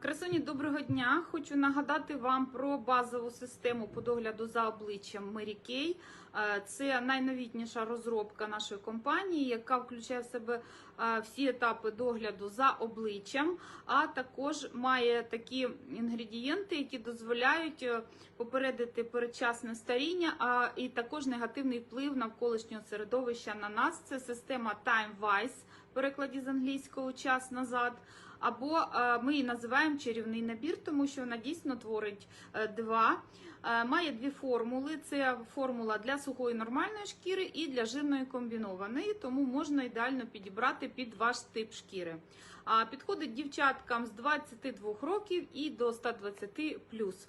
Красуні, доброго дня! Хочу нагадати вам про базову систему по догляду за обличчям. Е, Це найновітніша розробка нашої компанії, яка включає в себе всі етапи догляду за обличчям, а також має такі інгредієнти, які дозволяють е, попередити передчасне старіння, а і також негативний вплив навколишнього середовища на нас. Це система Time Wise, в перекладі з англійського час назад. Або е, ми її називаємо чарівний набір, тому що вона дійсно творить е, два. Е, Має дві формули: це формула для сухої нормальної шкіри і для жирної комбінованої, тому можна ідеально підібрати під ваш тип шкіри. А підходить дівчаткам з 22 років і до 120 плюс.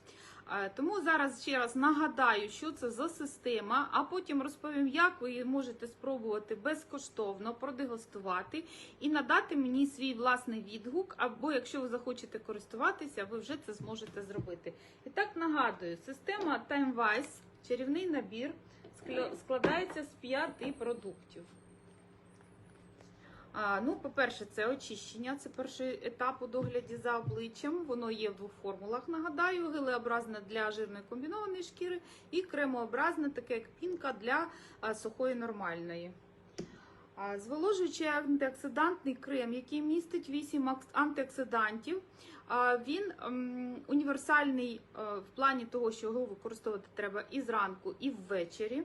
Е, Тому зараз ще раз нагадаю, що це за система, а потім розповім, як ви її можете спробувати безкоштовно продегустувати і надати мені свій власний відгук. Або якщо ви захочете користуватися, ви вже це зможете зробити. І так нагадую, система TimeWise, чарівний набір, складається з п'яти продуктів. А, ну, по-перше, це очищення, це перший етап у догляді за обличчям. Воно є в двох формулах. Нагадаю, гелеобразне для жирної комбінованої шкіри і кремообразне, таке як пінка для а, сухої нормальної. Зволожуючий антиоксидантний крем, який містить 8 антиоксидантів. Він ем, універсальний е, в плані того, що його використовувати треба і зранку, і ввечері.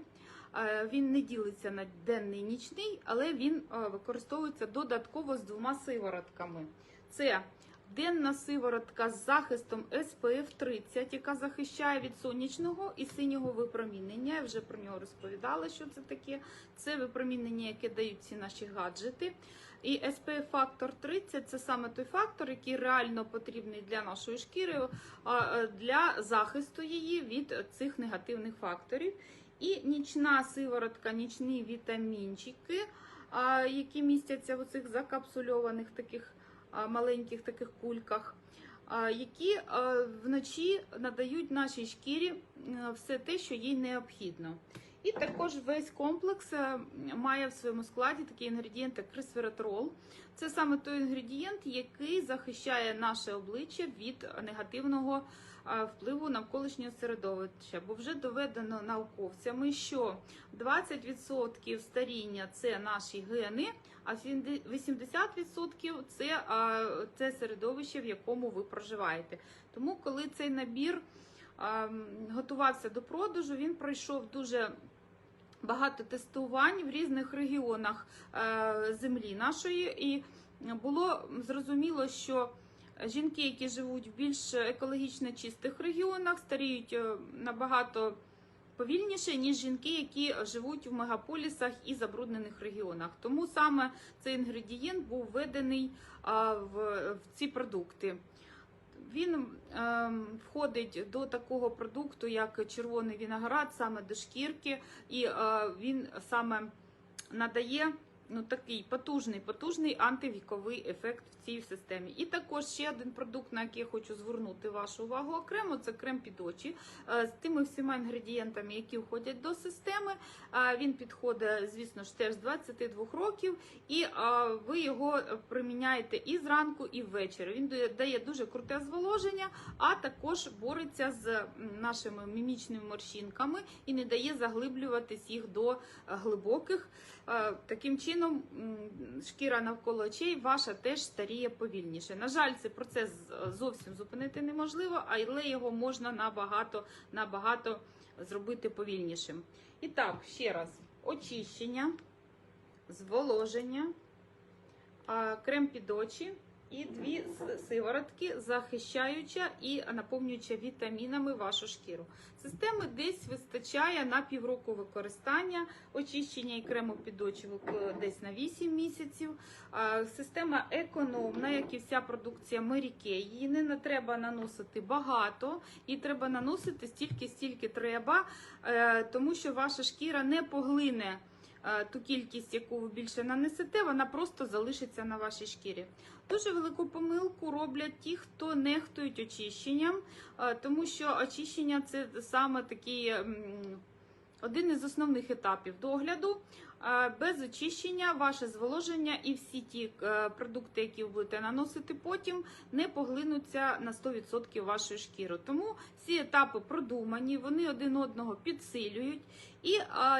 Е, Він не ділиться на денний нічний, але він е, використовується додатково з двома сиворотками. Це денна сиворотка з захистом SPF 30, яка захищає від сонячного і синього випромінення. Я вже про нього розповідала, що це таке. Це випромінення, яке дають ці наші гаджети. І SPF фактор 30 це саме той фактор, який реально потрібний для нашої шкіри, для захисту її від цих негативних факторів. І нічна сиворотка, нічні вітамінчики, які містяться в цих закапсульованих таких маленьких таких кульках, які вночі надають нашій шкірі все те, що їй необхідно. І також весь комплекс е, має в своєму складі такі інгредієнти, як ресвератрол. Це саме той інгредієнт, який захищає наше обличчя від негативного е, впливу навколишнього середовища. Бо вже доведено науковцями, що 20% старіння це наші гени, а 80% це, е, це середовище, в якому ви проживаєте. Тому, коли цей набір е, готувався до продажу, він пройшов дуже багато тестувань в різних регіонах е, землі нашої, і було зрозуміло, що жінки, які живуть в більш екологічно чистих регіонах, старіють е, набагато повільніше, ніж жінки, які живуть в мегаполісах і забруднених регіонах. Тому саме цей інгредієнт був введений в, в ці продукти. Він е, входить до такого продукту, як червоний виноград, саме до шкірки, і е, він саме надає ну, такий потужний, потужний антивіковий ефект в цій системі. І також ще один продукт, на який я хочу звернути вашу увагу окремо, це крем під очі е, з тими всіма інгредієнтами, які входять до системи. Е, Він підходить, звісно ж, теж з 22 років, і е, ви його приміняєте і зранку, і ввечері. Він дає- дуже круте зволоження, а також бореться з нашими мімічними морщинками і не дає заглиблюватись їх до глибоких. Таким чином, м, шкіра навколо очей ваша теж старіє повільніше. На жаль, цей процес зовсім зупинити неможливо, але його можна набагато, набагато зробити повільнішим. І так, ще раз: очищення, зволоження, крем під очі. І дві сиворотки, захищаюча і наповнююча вітамінами вашу шкіру. Системи десь вистачає на півроку використання, очищення і крему під очі десь на 8 місяців. Система економна, як і вся продукція Mary Її не треба наносити багато, і треба наносити стільки, стільки треба, е, тому що ваша шкіра не поглине е, ту кількість, яку ви більше нанесете, вона просто залишиться на вашій шкірі. Дуже велику помилку роблять ті, хто нехтують очищенням, е, тому що очищення це саме такий. Один із основних етапів догляду. Без очищення ваше зволоження і всі ті е, продукти, які ви будете наносити потім, не поглинуться на 100% вашої шкіри. Тому ці етапи продумані, вони один одного підсилюють. І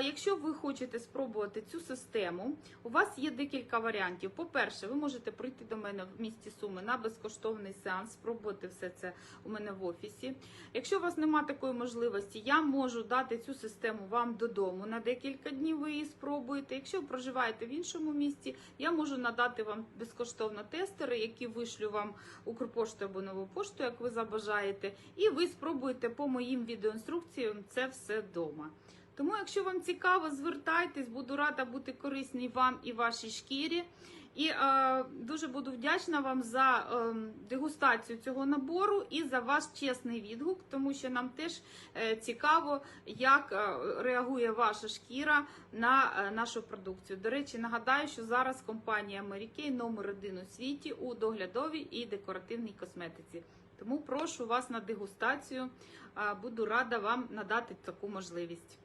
якщо ви хочете спробувати цю систему, у вас є декілька варіантів. По-перше, ви можете прийти до мене в місті Суми на безкоштовний сеанс, спробувати все це у мене в офісі. Якщо у вас немає такої можливості, я можу дати цю систему вам додому на декілька днів. Ви її спробуєте. Якщо ви проживаєте в іншому місті, я можу надати вам безкоштовно тестери, які вишлю вам Укрпоштою або нову пошту, як ви забажаєте, і ви спробуєте по моїм відеоінструкціям це все вдома. Тому, якщо вам цікаво, звертайтесь, буду рада бути корисній вам і вашій шкірі. І е, дуже буду вдячна вам за е, дегустацію цього набору і за ваш чесний відгук, тому що нам теж е, цікаво, як е, реагує ваша шкіра на е, нашу продукцію. До речі, нагадаю, що зараз компанія Kay номер один у світі у доглядовій і декоративній косметиці. Тому прошу вас на дегустацію. Буду рада вам надати таку можливість.